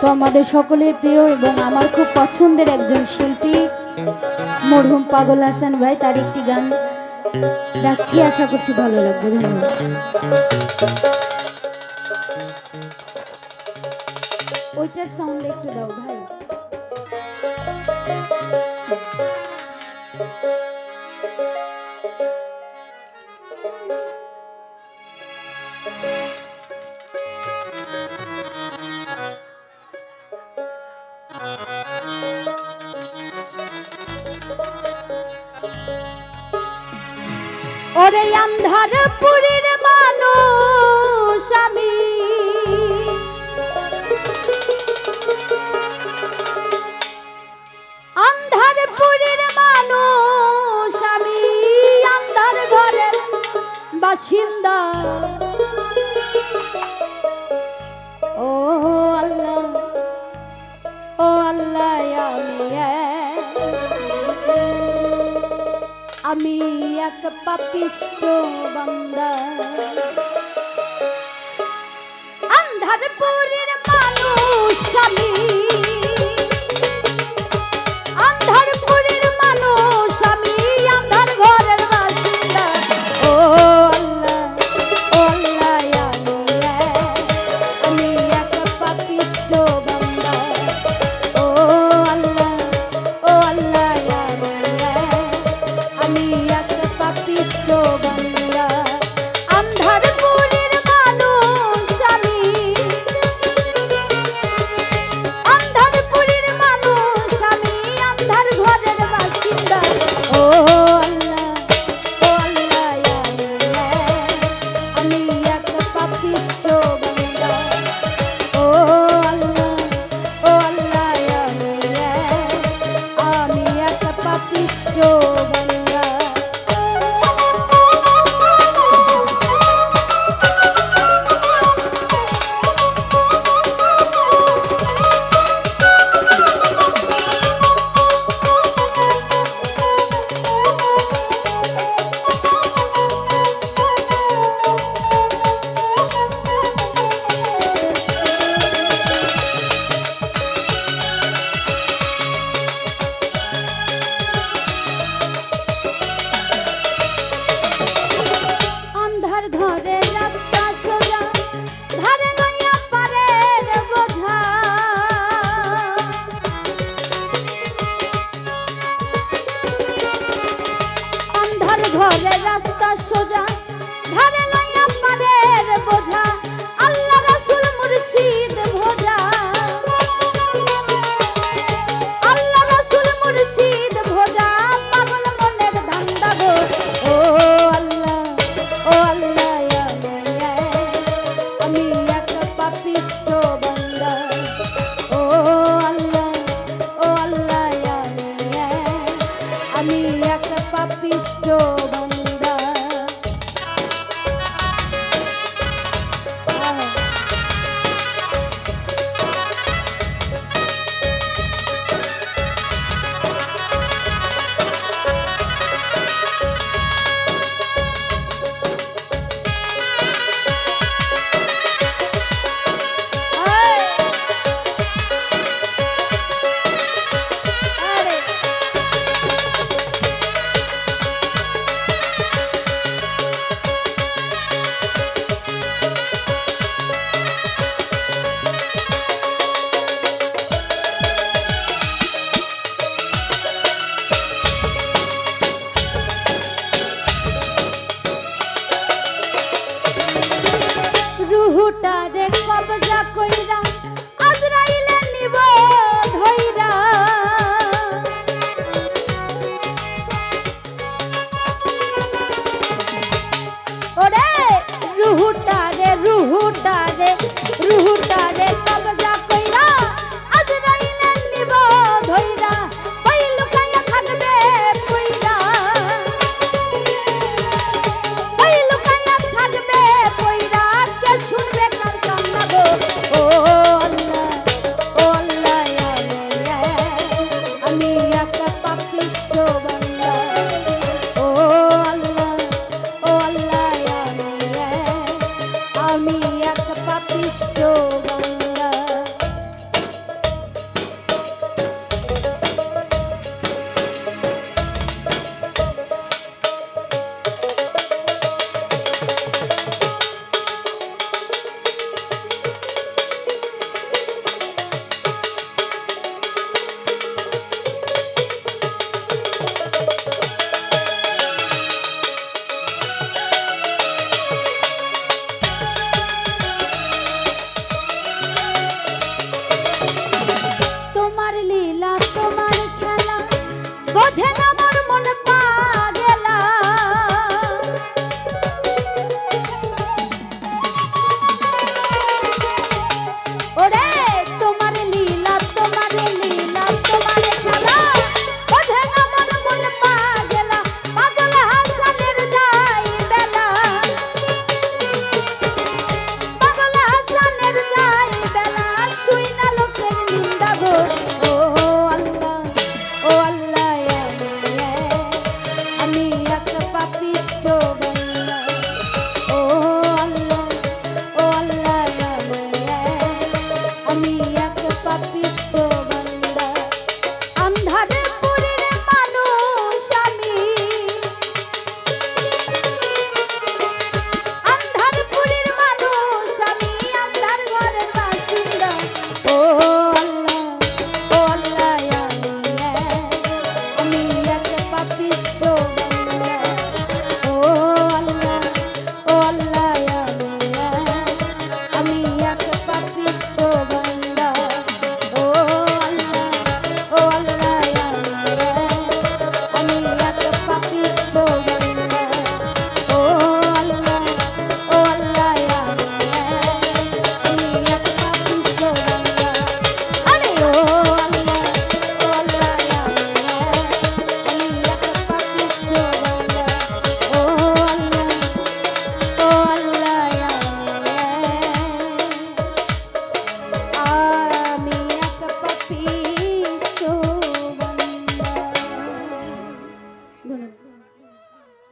তো আমাদের সকলের প্রিয় এবং আমার খুব পছন্দের একজন শিল্পী, মরহুম পাগল হাসান ভাই, তার একটি গান রাখছি, আশা করছি ভালো লাগবে, ধন্যবাদ। ওইটার সাউন্ড একটু দাও ভাই। ওরে আন্ধার পুরীর মানুষ আমি। আন্ধার পুরীর মানুষ আমি আন্ধার ঘরের বাসিন্দা। ও আমি এক পাপিষ্ট বান্দা। অন্ধারপুরের মানুষ আমি। ਝੂਟਾ ਰੇ ਕਬਜ਼ਾ ਕੋਈ Stand up!